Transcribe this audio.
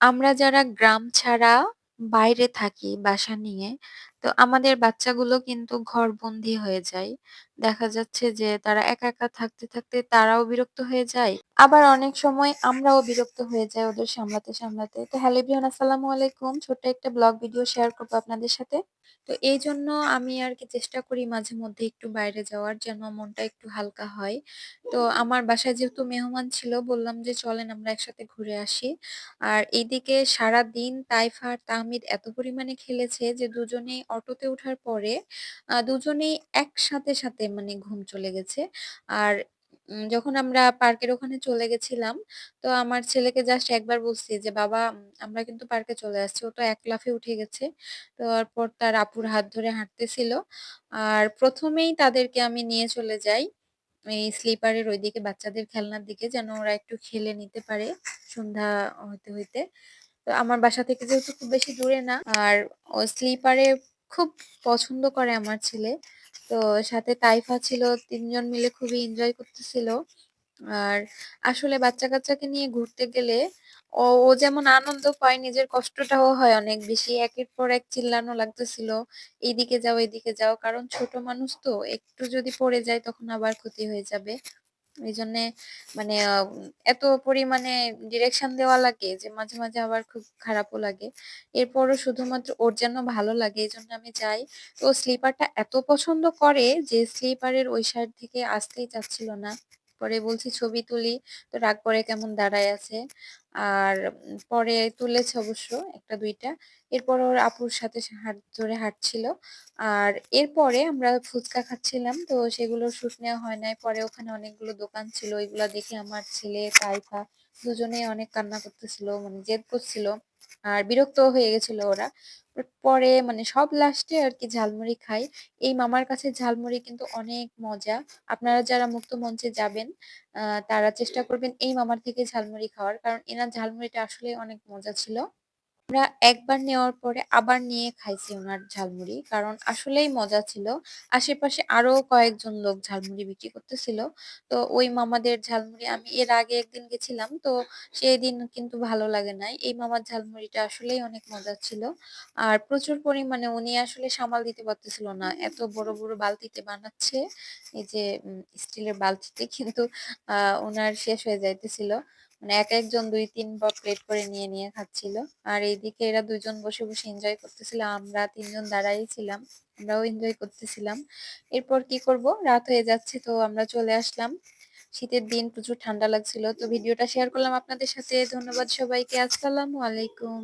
আমরা যারা গ্রাম ছাড়া বাইরে থাকি বাসা নিয়ে, তো আমাদের বাচ্চাগুলো কিন্তু ঘরবন্দি হয়ে যায়। দেখা যাচ্ছে যে তারা একা, একা থাকতে, থাকতে তারাও বিরক্ত হয়ে যায়। আবার অনেক সময় আমরাও বিরক্ত হয়ে যাই ওদের সামলাতে, সামলাতে। তো হ্যালো এভরিওয়ান আসসালামু আলাইকুম। ছোট্ট একটা ব্লগ ভিডিও শেয়ার করব আপনাদের সাথে। তো এই জন্য আমি আর কি চেষ্টা করি মাঝে মধ্যে একটু বাইরে যাওয়ার যেন মনটা একটু হালকা হয়। তো আমার বাসায় যেহেতু মেহমান ছিল বললাম যে চলেন আমরা একসাথে ঘুরে আসি। আর এইদিকে সারাদিন তাইফা আর তাহমিদ এত পরিমাণে খেলেছে যে দুজনেই অটোতে ওঠার পরে দুজনেই একসাথে সাথে মানে ঘুম চলে গেছে। আর উম যখন আমরা পার্কের ওখানে চলে গেছিলাম, তো আমার ছেলেকে জাস্ট একবার বলছি যে, "বাবা আমরা কিন্তু পার্কে চলে আসছি।" ও তো এক লাফে উঠে গেছে। তো তারপর তার আপুর হাত ধরে হাঁটতেছিল। আর ১ম এই তাদেরকে আমি নিয়ে চলে যাই এই স্লিপারের ওইদিকে বাচ্চাদের খেলনার দিকে যেন ওরা একটু খেলে নিতে পারে সন্ধ্যা হইতে, হইতে। তো আমার বাসা থেকে যেহেতু খুব বেশি দূরে না আর ও স্লিপারে খুব পছন্দ করে আমার ছেলে। তো সাথে তাইফা ছিল তিনজন মিলে খুবই এনজয় করতেছিল। আর আসলে বাচ্চা-কাচ্চাকে নিয়ে ঘুরতে গেলে ও, ও যেমন আনন্দ পায় নিজের কষ্টটাও হয় অনেক বেশি। একের পর এক চিল্লানো লাগতেছিল। এইদিকে যাও, এদিকে যাও। কারণ ছোট মানুষ তো একটু যদি পড়ে যায় তখন আবার ক্ষতি হয়ে যাবে। এইজন্যে মানে আ এত পরিমাণে ডিরেকশন দেওয়া লাগে যে মাঝে, মাঝে আবার খুব খারাপও লাগে। এরপরও শুধুমাত্র ওর জন্য ভালো লাগে এই জন্য আমি যাই। তো স্লিপারটা এত পছন্দ করে যে স্লিপারের ওই সাইড থেকে আসতেই চাচ্ছিল না। পরে বলছি ছবি তুলি, তো রাগ পরে কেমন দাঁড়ায় আছে। আর পরে তুলেছে অবশ্য একটা দুইটা এরপর ওর আপুর সাথে হাত ধরে হাঁটছিল। আর এরপরে আমরা ফুচকা খাচ্ছিলাম। তো সেগুলোর শুট নেওয়া হয় নাই। পরে ওখানে অনেকগুলো দোকান ছিল। ওইগুলা দেখে আমার ছেলে, তাইফা দুজনেই অনেক কান্না করতেছিল মানে জেদ করছিল। আর বিরক্ত হয়ে গেছিল ওরা। পরে মানে সব লাস্টে আর কি ঝালমুড়ি খাই। এই মামার কাছে ঝালমুড়ি কিন্তু অনেক মজা। আপনারা যারা মুক্ত মঞ্চে যাবেন তারা চেষ্টা করবেন এই মামার থেকে ঝালমুড়ি খাওয়ার। কারণ এনার ঝালমুড়িটা আসলে অনেক মজা ছিল। আমরা একবার নেওয়ার পরে আবার নিয়ে খাইছি উনার ঝালমুড়ি। কারণ আসলেই মজা ছিল। আশেপাশে আরও কয়েকজন লোক ঝালমুড়ি বিক্রি করতেছিল। তো ওই মামাদের ঝালমুড়ি আমি এর আগে একদিন গেছিলাম। তো সেদিন কিন্তু ভালো লাগে নাই। এই মামার ঝালমুড়িটা আসলেই অনেক মজা ছিল। আর প্রচুর পরিমাণে উনি আসলে সামাল দিতে পারতেছিল না। এত বড়, বড় বালতিতে বানাচ্ছে। এই যে স্টিলের বালতিতে কিন্তু আহ উনার শেষ হয়ে যাইতেছিল। মানে এক একজন দুই তিন বা প্লেট করে নিয়ে, নিয়ে খাচ্ছিল। আর এইদিকে এরা দুজন বসে, বসে এনজয় করতেছিল। আমরা তিনজন দাঁড়াই ছিলাম। আমরাও এনজয় করতেছিলাম। এরপর কি করব? রাত হয়ে যাচ্ছে তো আমরা চলে আসলাম। শীতের দিন প্রচুর ঠান্ডা লাগছিল। তো ভিডিওটা শেয়ার করলাম আপনাদের সাথে। ধন্যবাদ সবাইকে। আসসালামু আলাইকুম।